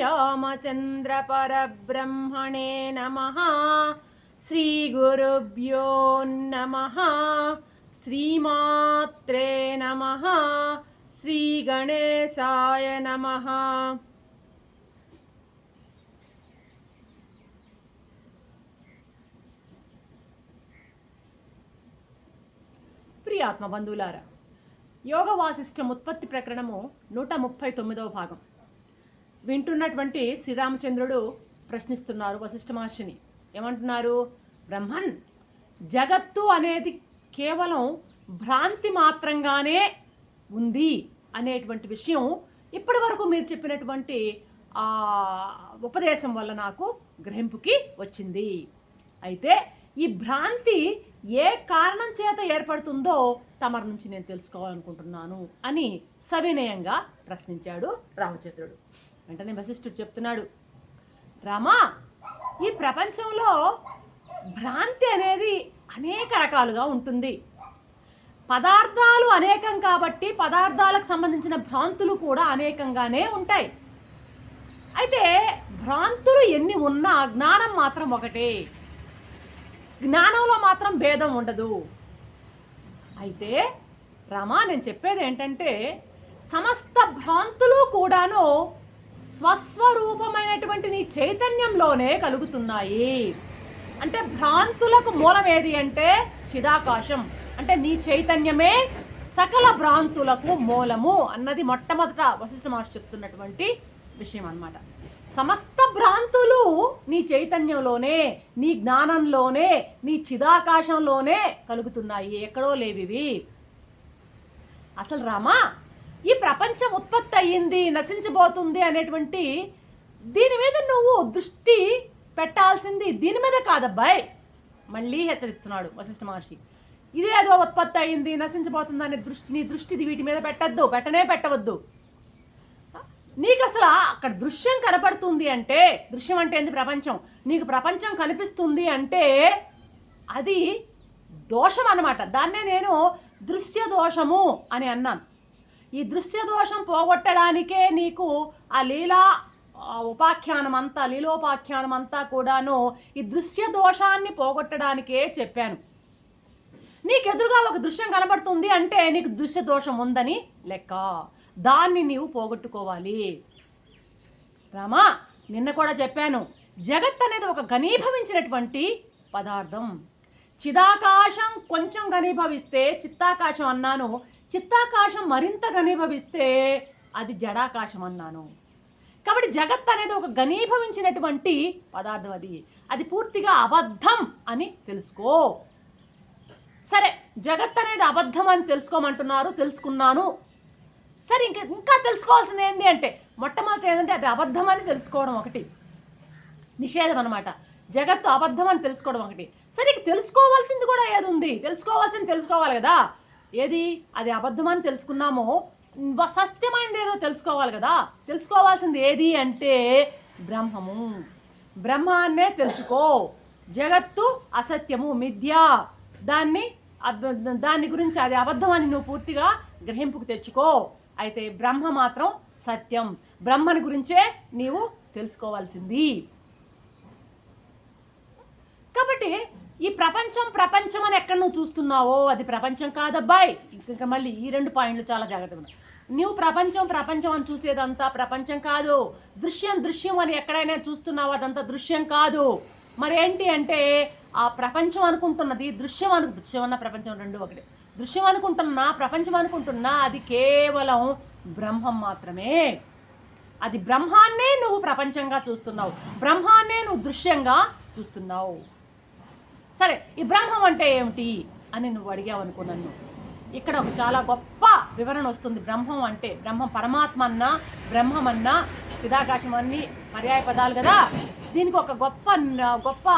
శ్రీరామచంద్రపరబ్రహ్మణే నమ శ్రీగురుభ్యో నమ శ్రీమాత్రే నమ శ్రీగణేశాయ నమ ప్రియాత్మ బంధువులారా యోగ వాసిష్టం ఉత్పత్తి ప్రకరణము నూట ముప్పై తొమ్మిదవ భాగం వింటున్నటువంటి శ్రీరామచంద్రుడు ప్రశ్నిస్తున్నారు వశిష్ఠ మహర్షిని. ఏమంటున్నారు? బ్రహ్మన్ జగత్తు అనేది కేవలం భ్రాంతి మాత్రంగానే ఉంది అనేటువంటి విషయం ఇప్పటి వరకు మీరు చెప్పినటువంటి ఆ ఉపదేశం వల్ల నాకు గ్రహింపుకి వచ్చింది. అయితే ఈ భ్రాంతి ఏ కారణం చేత ఏర్పడుతుందో తమరి నుంచి నేను తెలుసుకోవాలనుకుంటున్నాను అని సవినయంగా ప్రశ్నించాడు రామచంద్రుడు. వెంటనే వశిష్ఠుడు చెప్తున్నాడు రామా ఈ ప్రపంచంలో భ్రాంతి అనేది అనేక రకాలుగా ఉంటుంది. పదార్థాలు అనేకం కాబట్టి పదార్థాలకు సంబంధించిన భ్రాంతులు కూడా అనేకంగానే ఉంటాయి. అయితే భ్రాంతులు ఎన్ని ఉన్నా జ్ఞానం మాత్రం ఒకటే. జ్ఞానంలో మాత్రం భేదం ఉండదు. అయితే రమా నేను చెప్పేది ఏంటంటే సమస్త భ్రాంతులు కూడాను స్వస్వరూపమైనటువంటి నీ చైతన్యంలోనే కలుగుతున్నాయి. అంటే భ్రాంతులకు మూలం ఏది అంటే చిదాకాశం. అంటే నీ చైతన్యమే సకల భ్రాంతులకు మూలము అన్నది మొట్టమొదట వశిష్ఠ మహర్షి చెప్తున్నటువంటి విషయం అన్నమాట. సమస్త భ్రాంతులు నీ చైతన్యంలోనే నీ జ్ఞానంలోనే నీ చిదాకాశంలోనే కలుగుతున్నాయి. ఎక్కడో లేవివి. అసలు రామా? ఈ ప్రపంచం ఉత్పత్తి అయ్యింది నశించబోతుంది అనేటువంటి దీని మీద నువ్వు దృష్టి పెట్టాల్సింది దీని మీద కాదబ్బాయ్. మళ్ళీ హెచ్చరిస్తున్నాడు వశిష్ఠ మహర్షి. ఇదేదో ఉత్పత్తి అయ్యింది నశించబోతుంది అనే దృష్టి నీ దృష్టి వీటి మీద పెట్టద్దు పెట్టనే పెట్టవద్దు. నీకు అసలు అక్కడ దృశ్యం కనపడుతుంది అంటే దృశ్యం అంటే ఏంది ప్రపంచం? నీకు ప్రపంచం కనిపిస్తుంది అంటే అది దోషం అన్నమాట. దాన్నే నేను దృశ్య దోషము అని అన్నాను. ఈ దృశ్య దోషం పోగొట్టడానికే నీకు ఆ లీలా ఉపాఖ్యానం అంతా లీలోపాఖ్యానం అంతా కూడాను ఈ దృశ్య దోషాన్ని పోగొట్టడానికే చెప్పాను. నీకు ఎదురుగా ఒక దృశ్యం కనబడుతుంది అంటే నీకు దృశ్య దోషం ఉందని లెక్క. దాన్ని నీవు పోగొట్టుకోవాలి. రామా నిన్న కూడా చెప్పాను జగత్ అనేది ఒక ఘనీభవించినటువంటి పదార్థం. చిదాకాశం కొంచెం ఘనీభవిస్తే చిత్తాకాశం అన్నాను చిత్తాకాశం మరింత ఘనీభవిస్తే అది జడాకాశం అన్నాను కాబట్టి జగత్ అనేది ఒక ఘనీభవించినటువంటి పదార్థం అది. అది పూర్తిగా అబద్ధం అని తెలుసుకో. సరే జగత్ అనేది అబద్ధం అని తెలుసుకోమంటున్నారు తెలుసుకున్నాను. సరే ఇంకా ఇంకా తెలుసుకోవాల్సింది ఏంటి అంటే మొట్టమొదటి ఏంటంటే అది అబద్ధం అని తెలుసుకోవడం ఒకటి. నిషేధం అనమాట జగత్తు అబద్ధం అని తెలుసుకోవడం ఒకటి. సరే ఇక తెలుసుకోవాల్సింది కూడా ఏది ఉంది తెలుసుకోవాల్సింది తెలుసుకోవాలి కదా. ఏది? అది అబద్ధమని తెలుసుకున్నామో సత్యమైనది ఏదో తెలుసుకోవాలి కదా. తెలుసుకోవాల్సింది ఏది అంటే బ్రహ్మము. బ్రహ్మాన్నే తెలుసుకో. జగత్తు అసత్యము మిథ్య. దాన్ని దాని గురించి అది అబద్ధం అని నువ్వు పూర్తిగా గ్రహింపుకు తెచ్చుకో. అయితే బ్రహ్మ మాత్రం సత్యం. బ్రహ్మని గురించే నీవు తెలుసుకోవాల్సింది. కాబట్టి ఈ ప్రపంచం ప్రపంచం అని ఎక్కడ నువ్వు చూస్తున్నావో అది ప్రపంచం కాదబ్బాయ్ ఇంకా మళ్ళీ ఈ రెండు పాయింట్లు చాలా జాగ్రత్తగా ఉన్నాయి. నువ్వు ప్రపంచం ప్రపంచం అని చూసేదంతా ప్రపంచం కాదు. దృశ్యం దృశ్యం అని ఎక్కడైనా చూస్తున్నావో అదంతా దృశ్యం కాదు. మరి ఏంటి అంటే ఆ ప్రపంచం అనుకుంటున్నది దృశ్యం అను దృశ్యం అన్న ప్రపంచం రెండు ఒకటి. దృశ్యం అనుకుంటున్నా ప్రపంచం అనుకుంటున్నా అది కేవలం బ్రహ్మం మాత్రమే. అది బ్రహ్మాన్నే నువ్వు ప్రపంచంగా చూస్తున్నావు. బ్రహ్మాన్నే నువ్వు దృశ్యంగా చూస్తున్నావు. సరే ఈ బ్రహ్మం అంటే ఏమిటి అని నువ్వు అడిగావు అనుకో నన్ను. ఇక్కడ ఒక చాలా గొప్ప వివరణ వస్తుంది. బ్రహ్మం అంటే బ్రహ్మం పరమాత్మ అన్నా బ్రహ్మం అన్నా చిదాకాశం అన్ని పర్యాయ పదాలు కదా? దీనికి ఒక గొప్ప గొప్ప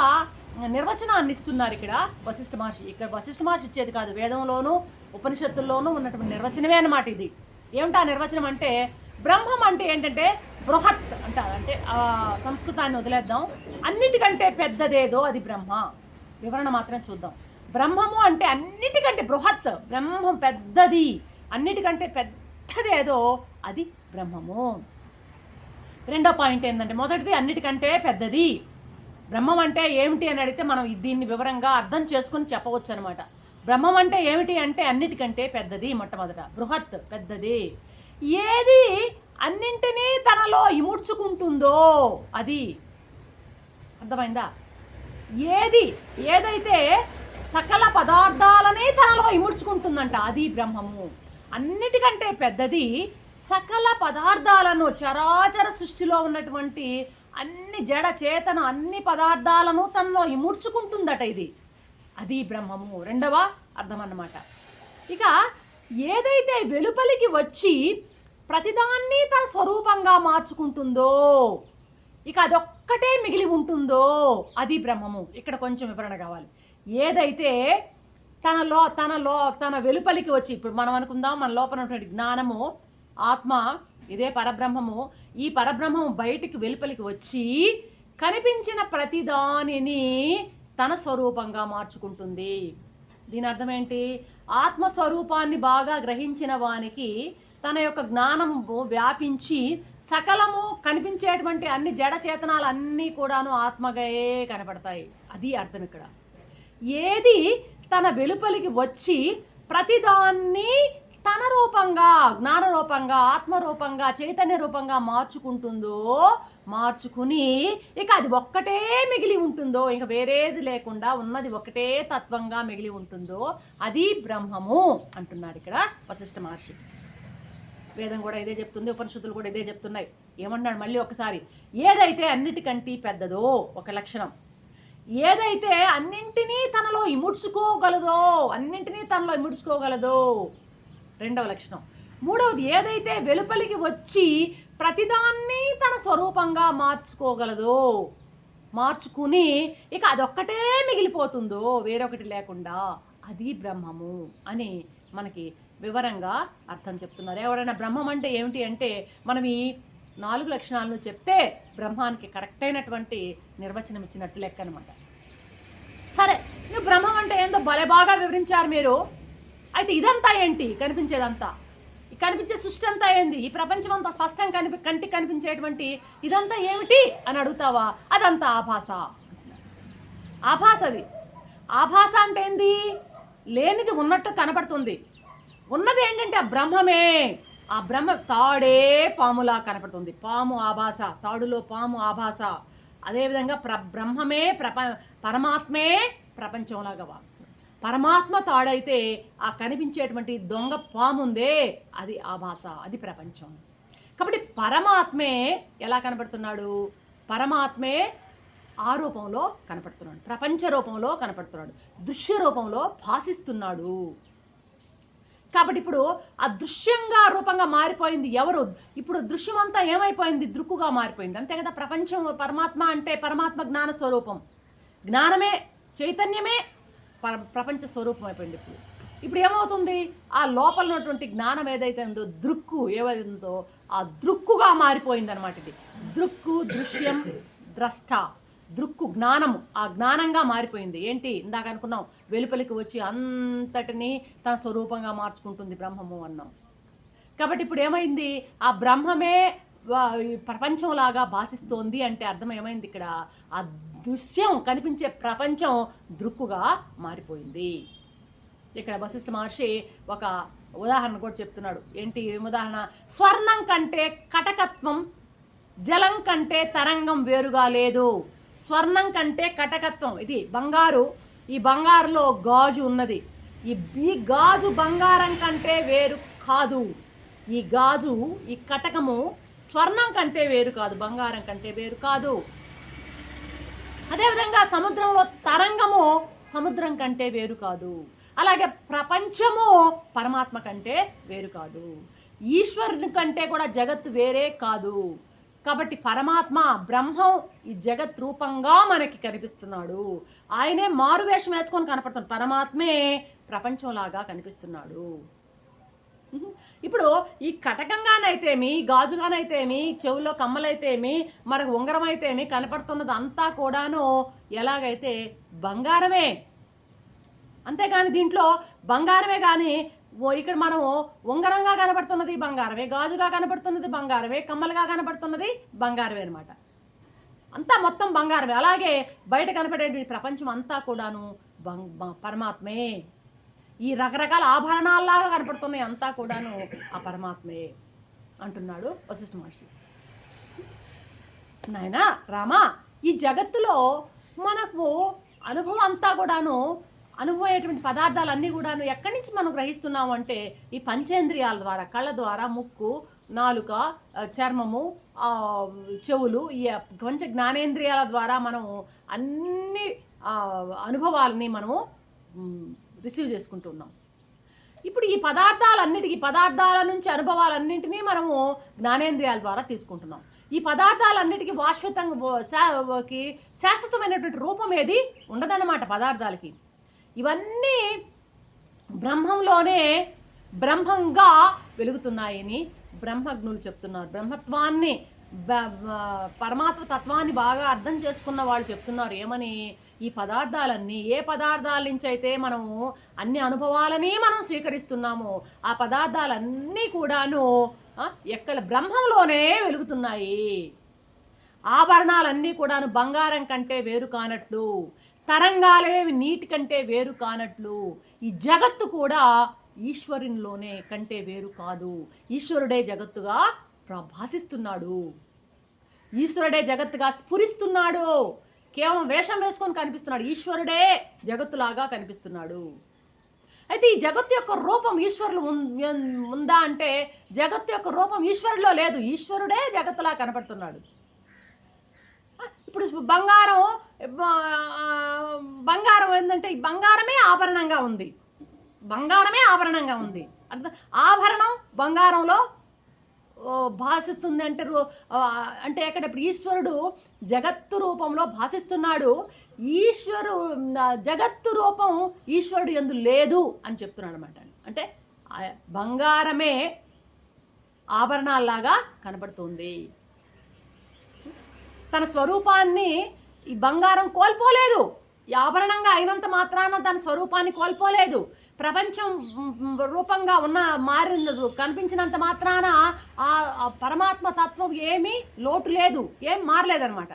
నిర్వచనాన్ని ఇస్తున్నారు ఇక్కడ వశిష్ఠ మహర్షి. ఇక్కడ వశిష్ఠ మహర్షి ఇచ్చేది కాదు వేదంలోనూ ఉపనిషత్తుల్లోనూ ఉన్నటువంటి నిర్వచనమే అన్నమాట ఇది. ఏమిటా నిర్వచనం అంటే బ్రహ్మం అంటే ఏంటంటే బృహత్ అంటారు. అంటే సంస్కృతాన్ని వదిలేద్దాం. అన్నిటికంటే పెద్దదేదో అది బ్రహ్మ. వివరణ మాత్రం చూద్దాం. బ్రహ్మము అంటే అన్నిటికంటే బృహత్. బ్రహ్మం పెద్దది. అన్నిటికంటే పెద్దదేదో అది బ్రహ్మము. రెండో పాయింట్ ఏంటంటే మొదటిది అన్నిటికంటే పెద్దది. బ్రహ్మం అంటే ఏమిటి అని అడిగితే మనం దీన్ని వివరంగా అర్థం చేసుకుని చెప్పవచ్చు అనమాట బ్రహ్మం అంటే ఏమిటి అంటే అన్నిటికంటే పెద్దది మొట్టమొదట. బృహత్ పెద్దది. ఏది అన్నింటినీ తనలో ఇముడ్చుకుంటుందో అది. అర్థమైందా? ఏది? ఏదైతే సకల పదార్థాలని తనలో ఇముడ్చుకుంటుందంట అది బ్రహ్మము. అన్నిటికంటే పెద్దది సకల పదార్థాలను చరాచర సృష్టిలో ఉన్నటువంటి అన్ని జడ చేతన అన్ని పదార్థాలను తనలో ఇముడ్చుకుంటుందట ఇది. అది బ్రహ్మము. రెండవ అర్థం అన్నమాట ఇక ఏదైతే వెలుపలికి వచ్చి ప్రతిదాన్ని తన స్వరూపంగా మార్చుకుంటుందో ఇక అదొక్కటే మిగిలి ఉంటుందో అది బ్రహ్మము. ఇక్కడ కొంచెం వివరణ కావాలి. ఏదైతే తనలో తనలో తన వెలుపలికి వచ్చి ఇప్పుడు మనం అనుకుందాం మన లోపల ఉన్నటువంటి జ్ఞానము ఆత్మ ఇదే పరబ్రహ్మము ఈ పరబ్రహ్మము బయటికి వెలుపలికి వచ్చి కనిపించిన ప్రతి దానిని తన స్వరూపంగా మార్చుకుంటుంది. దీని అర్థం ఏంటి? ఆత్మస్వరూపాన్ని బాగా గ్రహించిన వానికి తన యొక్క జ్ఞానము వ్యాపించి సకలము కనిపించేటువంటి అన్ని జడ చేతనాలు అన్నీ కూడాను ఆత్మగాయే కనపడతాయి. అది అర్థం ఇక్కడ. ఏది తన వెలుపలికి వచ్చి ప్రతిదాన్ని తన రూపంగా జ్ఞాన రూపంగా ఆత్మరూపంగా చైతన్య రూపంగా మార్చుకుంటుందో మార్చుకుని ఇక అది ఒక్కటే మిగిలి ఉంటుందో ఇంకా వేరేది లేకుండా ఉన్నది ఒకటే తత్వంగా మిగిలి ఉంటుందో అది బ్రహ్మము అంటున్నాడు ఇక్కడ వశిష్ఠ మహర్షి. వేదం కూడా ఇదే చెప్తుంది ఉపనిషత్తులు కూడా ఇదే చెప్తున్నాయి. ఏమన్నాడు మళ్ళీ ఒకసారి? ఏదైతే అన్నిటికంటే పెద్దదో ఒక లక్షణం ఏదైతే అన్నింటినీ తనలో ఇముడ్చుకోగలదో అన్నింటినీ తనలో ఇముడ్చుకోగలదో రెండవ లక్షణం. మూడవది ఏదైతే వెలుపలికి వచ్చి ప్రతిదాన్ని తన స్వరూపంగా మార్చుకోగలదో మార్చుకుని ఇక అదొక్కటే మిగిలిపోతుందో వేరొకటి లేకుండా అది బ్రహ్మము అని మనకి వివరంగా అర్థం చెప్తున్నారు. ఎవరైనా బ్రహ్మం అంటే ఏమిటి అంటే మనం ఈ నాలుగు లక్షణాలను చెప్తే బ్రహ్మానికి కరెక్ట్ అయినటువంటి నిర్వచనం ఇచ్చినట్టు లెక్క అనమాట సరే నువ్వు బ్రహ్మం అంటే ఏందో భలే బాగా వివరించారు మీరు. అయితే ఇదంతా ఏంటి? కనిపించేదంతా. కనిపించే సృష్టి అంతా ఏంది? ఈ ప్రపంచం అంతా స్పష్టంగా కనిపి కంటికి కనిపించేటువంటి ఇదంతా ఏమిటి అని అడుగుతావా? అదంతా ఆభాస. ఆభాస అది ఆభాస అంటే ఏంది? లేనిది ఉన్నట్టు కనపడుతుంది. ఉన్నది ఏంటంటే ఆ బ్రహ్మమే. ఆ బ్రహ్మ తాడే పాములా కనపడుతుంది. పాము ఆభాస తాడులో పాము ఆభాస. అదేవిధంగా ప్ర బ్రహ్మమే ప్రప పరమాత్మే ప్రపంచంలాగా భావిస్తుంది పరమాత్మ తాడైతే ఆ కనిపించేటువంటి దొంగ పాముందే అది ఆభాస అది ప్రపంచం. కాబట్టి పరమాత్మే ఎలా కనపడుతున్నాడు? పరమాత్మే ఆ రూపంలో కనపడుతున్నాడు. ప్రపంచ రూపంలో కనపడుతున్నాడు. దృశ్య రూపంలో భాసిస్తున్నాడు కాబట్టి ఇప్పుడు ఆ దృశ్యంగా రూపంగా మారిపోయింది ఎవరు? ఇప్పుడు దృశ్యం అంతా ఏమైపోయింది? దృక్కుగా మారిపోయింది. అంతే కదా ప్రపంచం పరమాత్మ అంటే పరమాత్మ జ్ఞాన స్వరూపం. జ్ఞానమే చైతన్యమే పర ప్రపంచ స్వరూపం అయిపోయింది ఇప్పుడు. ఇప్పుడు ఏమవుతుంది? ఆ లోపల ఉన్నటువంటి జ్ఞానం ఏదైతే ఉందో దృక్కు ఏదైతే ఉందో ఆ దృక్కుగా మారిపోయింది అనమాట ఇది. దృక్కు దృశ్యం ద్రష్ట. దృక్కు జ్ఞానము. ఆ జ్ఞానంగా మారిపోయింది. ఏంటి? ఇందాక అనుకున్నాం వెలుపలికి వచ్చి అంతటిని తన స్వరూపంగా మార్చుకుంటుంది బ్రహ్మము అన్నాం. కాబట్టి ఇప్పుడు ఏమైంది? ఆ బ్రహ్మమే ప్రపంచంలాగా భాషిస్తోంది అంటే అర్థం ఏమైంది ఇక్కడ? ఆ దృశ్యం కనిపించే ప్రపంచం దృక్కుగా మారిపోయింది. ఇక్కడ వశిష్ఠ మహర్షి ఒక ఉదాహరణ కూడా చెప్తున్నాడు. ఏంటి ఏం ఉదాహరణ? స్వర్ణం కంటే కటకత్వం జలం కంటే తరంగం వేరుగా లేదు. స్వర్ణం కంటే కటకత్వం. ఇది బంగారు. ఈ బంగారులో గాజు ఉన్నది. ఈ ఈ గాజు బంగారం కంటే వేరు కాదు. ఈ గాజు ఈ కటకము స్వర్ణం కంటే వేరు కాదు. బంగారం కంటే వేరు కాదు. అదేవిధంగా సముద్రంలో తరంగము సముద్రం కంటే వేరు కాదు. అలాగే ప్రపంచము పరమాత్మ కంటే వేరు కాదు. ఈశ్వరుని కంటే కూడా జగత్తు వేరే కాదు. కాబట్టి పరమాత్మ బ్రహ్మం ఈ జగత్ రూపంగా మనకి కనిపిస్తున్నాడు. ఆయనే మారు వేషం వేసుకొని కనపడుతుంది పరమాత్మే ప్రపంచంలాగా కనిపిస్తున్నాడు. ఇప్పుడు ఈ కటకంగానైతేమి గాజుగానైతేమి చెవులో కమ్మలైతేమి మనకు ఉంగరం అయితేమి కనపడుతున్నది అంతా కూడాను ఎలాగైతే బంగారమే. అంతేగాని దీంట్లో బంగారమే కానీ ఇక్కడ మనము ఉంగరంగా కనబడుతున్నది బంగారమే గాజుగా కనబడుతున్నది బంగారమే కమ్మలుగా కనబడుతున్నది బంగారమే అనమాట అంతా మొత్తం బంగారమే. అలాగే బయట కనపడేటువంటి ప్రపంచం అంతా కూడాను బం- పరమాత్మే. ఈ రకరకాల ఆభరణాల్లాగా కనపడుతున్నాయి అంతా కూడాను ఆ పరమాత్మే అంటున్నాడు వశిష్ఠ మహర్షి. నాయన రామా ఈ జగత్తులో మనకు అనుభవం అంతా కూడాను అనుభవం పదార్థాలన్నీ కూడాను ఎక్కడి నుంచి మనం గ్రహిస్తున్నాం అంటే ఈ పంచేంద్రియాల ద్వారా కళ్ళ ద్వారా ముక్కు నాలుక చర్మము చెవులు ఈ కొంచెం జ్ఞానేంద్రియాల ద్వారా మనము అన్ని అనుభవాలని మనము రిసీవ్ చేసుకుంటున్నాం ఇప్పుడు ఈ పదార్థాలన్నిటికీ పదార్థాల నుంచి అనుభవాలన్నింటినీ మనము జ్ఞానేంద్రియాల ద్వారా తీసుకుంటున్నాం. ఈ పదార్థాలన్నిటికీ శాశ్వతంగా శాశ్వతమైనటువంటి రూపం ఏది? ఉండదన్నమాట పదార్థాలకి. ఇవన్నీ బ్రహ్మంలోనే బ్రహ్మంగా వెలుగుతున్నాయని బ్రహ్మజ్ఞులు చెప్తున్నారు. బ్రహ్మత్వాన్ని పరమాత్మ తత్వాన్ని బాగా అర్థం చేసుకున్న వాళ్ళు చెప్తున్నారు. ఏమని? ఈ పదార్థాలన్నీ ఏ పదార్థాల నుంచి అయితే మనము అన్ని అనుభవాలని మనం స్వీకరిస్తున్నామో ఆ పదార్థాలన్నీ కూడాను ఎక్కడ బ్రహ్మంలోనే వెలుగుతున్నాయి. ఆభరణాలన్నీ కూడాను బంగారం కంటే వేరు కానట్లు తరంగాలేవి నీటి కంటే వేరు కానట్లు ఈ జగత్తు కూడా ఈశ్వరునిలోనే కంటే వేరు కాదు. ఈశ్వరుడే జగత్తుగా ప్రభాసిస్తున్నాడు. ఈశ్వరుడే జగత్తుగా స్ఫురిస్తున్నాడు. కేవలం వేషం వేసుకొని కనిపిస్తున్నాడు. ఈశ్వరుడే జగత్తులాగా కనిపిస్తున్నాడు. అయితే ఈ జగత్తు యొక్క రూపం ఈశ్వరులు ఉందా అంటే జగత్తు యొక్క రూపం ఈశ్వరులో లేదు. ఈశ్వరుడే జగత్తులా కనపడుతున్నాడు. ఇప్పుడు బంగారం బంగారం ఏంటంటే ఈ బంగారమే ఆభరణంగా ఉంది. బంగారమే ఆభరణంగా ఉంది. అర్థం? ఆభరణం బంగారంలో భాషిస్తుంది భాసిస్తుంది అంటే అంటే ఇక్కడ ఇప్పుడు ఈశ్వరుడు జగత్తు రూపంలో భాసిస్తున్నాడు. ఈశ్వరు జగత్తు రూపం ఈశ్వరుడు ఎందు లేదు అని చెప్తున్నాడు అనమాట అంటే బంగారమే ఆభరణాల్లాగా కనబడుతుంది. తన స్వరూపాన్ని ఈ బంగారం కోల్పోలేదు. ఈ ఆభరణంగా అయినంత మాత్రాన తన స్వరూపాన్ని కోల్పోలేదు. ప్రపంచం రూపంగా ఉన్న మారిన కనిపించినంత మాత్రాన ఆ పరమాత్మ తత్వం ఏమీ లోటు లేదు. ఏం మారలేదనమాట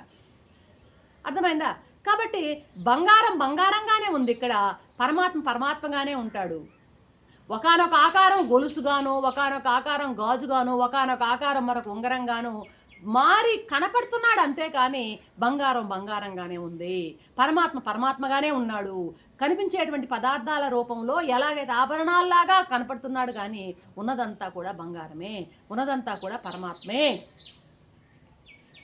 అర్థమైందా? కాబట్టి బంగారం బంగారంగానే ఉంది ఇక్కడ. పరమాత్మ పరమాత్మగానే ఉంటాడు. ఒకనొక ఆకారం గొలుసుగాను ఒకనొక ఆకారం గాజుగాను ఒకనొక ఆకారం మరొక ఉంగరంగాను మారి కనపడుతున్నాడు అంతేకాని బంగారం బంగారంగానే ఉంది. పరమాత్మ పరమాత్మగానే ఉన్నాడు. కనిపించేటువంటి పదార్థాల రూపంలో ఎలాగైతే ఆభరణాల్లాగా కనపడుతున్నాడు కానీ ఉన్నదంతా కూడా బంగారమే. ఉన్నదంతా కూడా పరమాత్మే.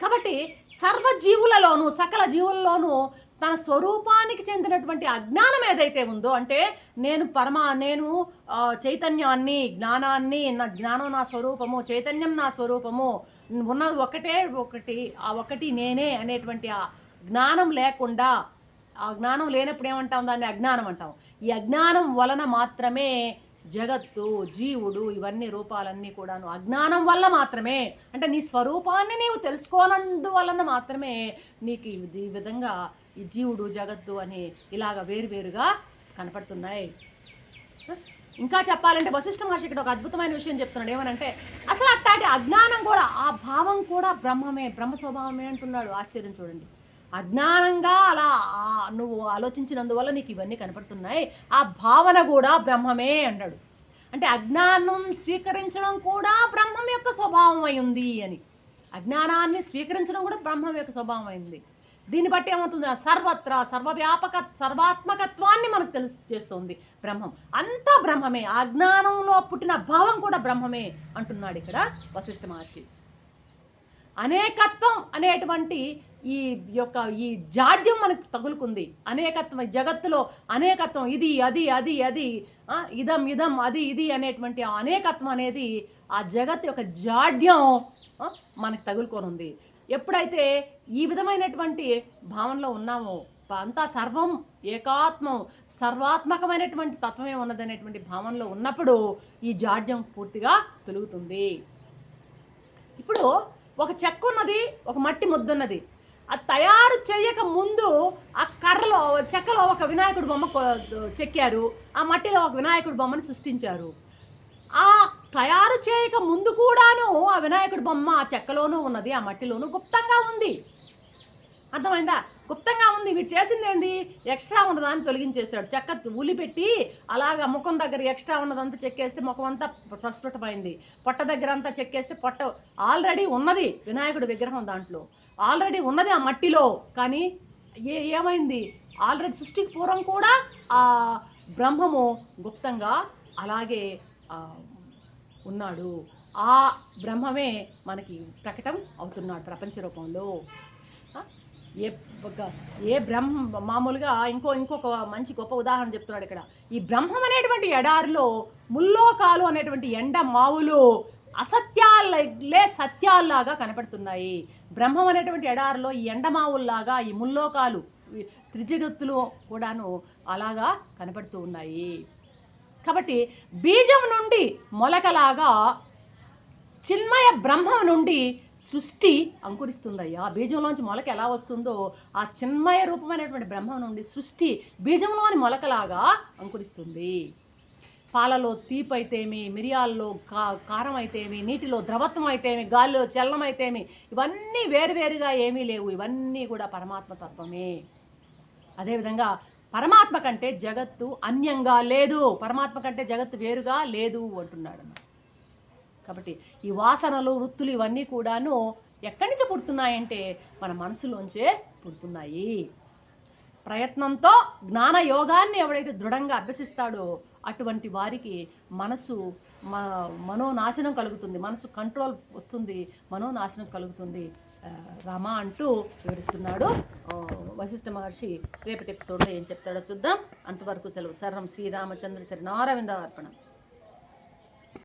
కాబట్టి సర్వ జీవులలోనూ సకల జీవులలోనూ తన స్వరూపానికి చెందినటువంటి అజ్ఞానం ఏదైతే ఉందో అంటే నేను పరమా నేను చైతన్యాన్ని జ్ఞానాన్ని నా జ్ఞానం నా స్వరూపము చైతన్యం నా స్వరూపము ఉన్నది ఒకటే ఒకటి ఆ ఒకటి నేనే అనేటువంటి ఆ జ్ఞానం లేకుండా ఆ జ్ఞానం లేనప్పుడు ఏమంటాం దాన్ని? అజ్ఞానం అంటాం. ఈ అజ్ఞానం వలన మాత్రమే జగత్తు జీవుడు ఇవన్నీ రూపాలన్నీ కూడాను అజ్ఞానం వల్ల మాత్రమే అంటే నీ స్వరూపాన్ని నీవు తెలుసుకోనందువలన మాత్రమే నీకు ఈ విధంగా ఈ జీవుడు జగత్తు అని ఇలాగ వేరువేరుగా కనపడుతున్నాయి. ఇంకా చెప్పాలంటే వశిష్ఠ మహర్షి ఇక్కడ ఒక అద్భుతమైన విషయం చెప్తున్నాడు. ఏమనంటే అసలు అట్లాంటి అజ్ఞానం కూడా ఆ భావం కూడా బ్రహ్మమే బ్రహ్మ స్వభావమే అంటున్నాడు. ఆశ్చర్యం చూడండి. అజ్ఞానంగా అలా నువ్వు ఆలోచించినందువల్ల నీకు ఇవన్నీ కనపడుతున్నాయి. ఆ భావన కూడా బ్రహ్మమే అన్నాడు అంటే అజ్ఞానం స్వీకరించడం కూడా బ్రహ్మం యొక్క స్వభావం అయి ఉంది అని. అజ్ఞానాన్ని స్వీకరించడం కూడా బ్రహ్మం యొక్క స్వభావం అయింది దీన్ని బట్టి ఏమవుతుంది? సర్వత్రా సర్వవ్యాపక సర్వాత్మకత్వాన్ని మనకు తెలియజేస్తుంది బ్రహ్మం. అంతా బ్రహ్మమే. అజ్ఞానంలో పుట్టిన భావం కూడా బ్రహ్మమే అంటున్నాడు ఇక్కడ వశిష్ఠ మహర్షి. అనేకత్వం అనేటువంటి ఈ యొక్క ఈ జాడ్యం మనకు తగులుకుంది. అనేకత్వం ఈ జగత్తులో అనేకత్వం ఇది అది అది అది ఇదం ఇదం అది ఇది అనేటువంటి ఆ అనేకత్వం అనేది ఆ జగత్ యొక్క జాడ్యం మనకు తగులుకొని ఉంది ఎప్పుడైతే ఈ విధమైనటువంటి భావనలో ఉన్నామో అంతా సర్వం ఏకాత్మం సర్వాత్మకమైనటువంటి తత్వమే ఉన్నదనేటువంటి భావనలో ఉన్నప్పుడు ఈ జాడ్యం పూర్తిగా తొలుగుతుంది. ఇప్పుడు ఒక చెక్క ఉన్నది ఒక మట్టి ముద్ద ఉన్నది అది తయారు చేయక ముందు ఆ కర్రలో చెక్కలో ఒక వినాయకుడి బొమ్మ చెక్కారు. ఆ మట్టిలో ఒక వినాయకుడి బొమ్మను సృష్టించారు. తయారు చేయక ముందు కూడాను ఆ వినాయకుడి బొమ్మ ఆ చెక్కలోనూ ఉన్నది ఆ మట్టిలోనూ గుప్తంగా ఉంది. అర్థమైందా? గుప్తంగా ఉంది. వీడు చేసింది ఏంది ఎక్స్ట్రా ఉన్నదాన్ని తొలగించేశాడు. చెక్క ఉలి పెట్టి అలాగా ముఖం దగ్గర ఎక్స్ట్రా ఉన్నదంతా చెక్కేస్తే ముఖం అంతా ప్రస్ఫుటమైంది. పొట్ట దగ్గర అంతా చెక్కేస్తే పొట్ట ఆల్రెడీ ఉన్నది వినాయకుడి విగ్రహం దాంట్లో. ఆల్రెడీ ఉన్నది ఆ మట్టిలో. కానీ ఏ ఏమైంది? ఆల్రెడీ సృష్టికి పూర్వం కూడా ఆ బ్రహ్మము గుప్తంగా అలాగే ఉన్నాడు. ఆ బ్రహ్మమే మనకి ప్రకటం అవుతున్నాడు ప్రపంచ రూపంలో. ఏ ఏ బ్రహ్మ మామూలుగా ఇంకో ఇంకొక మంచి గొప్ప ఉదాహరణ చెప్తున్నాడు ఇక్కడ. ఈ బ్రహ్మం అనేటువంటి ఎడారిలో ముల్లోకాలు అనేటువంటి ఎండ మావులు అసత్యాలే సత్యాల్లాగా కనపడుతున్నాయి. బ్రహ్మం అనేటువంటి ఎడారిలో ఈ ఎండమావుల్లాగా ఈ ముల్లోకాలు త్రిజగత్తులు కూడాను అలాగా కనపడుతూ ఉన్నాయి. కాబట్టి బీజం నుండి మొలకలాగా చిన్మయ బ్రహ్మ నుండి సృష్టి అంకురిస్తుందయ్యా. బీజంలోంచి మొలక ఎలా వస్తుందో ఆ చిన్మయ రూపమైనటువంటి బ్రహ్మ నుండి సృష్టి బీజంలోని మొలకలాగా అంకురిస్తుంది. పాలలో తీపి అయితేమి మిరియాల్లో కా కారం అయితేమి నీటిలో ద్రవత్వం అయితేమి గాలిలో చల్లం అయితేమి ఇవన్నీ వేరువేరుగా ఏమీ లేవు. ఇవన్నీ కూడా పరమాత్మ తత్వమే. అదేవిధంగా పరమాత్మ కంటే జగత్తు అన్యంగా లేదు. పరమాత్మ కంటే జగత్తు వేరుగా లేదు అంటున్నాడు అన్నమాట. కాబట్టి ఈ వాసనలు వృత్తులు ఇవన్నీ కూడాను ఎక్కడి నుంచి పుడుతున్నాయంటే మన మనసులోంచే పుడుతున్నాయి. ప్రయత్నంతో జ్ఞాన యోగాన్ని ఎవడైతే దృఢంగా అభ్యసిస్తాడో అటువంటి వారికి మనసు మనోనాశనం కలుగుతుంది. మనసు కంట్రోల్ వస్తుంది మనోనాశనం కలుగుతుంది. రామ అంటూ వివరిస్తున్నాడు. వశిష్ఠ మహర్షి రేపటి ఎపిసోడ్లో ఏం చెప్తాడో చూద్దాం. అంతవరకు సెలవు. సర్వం శ్రీరామచంద్ర చరణారవింద అర్పణ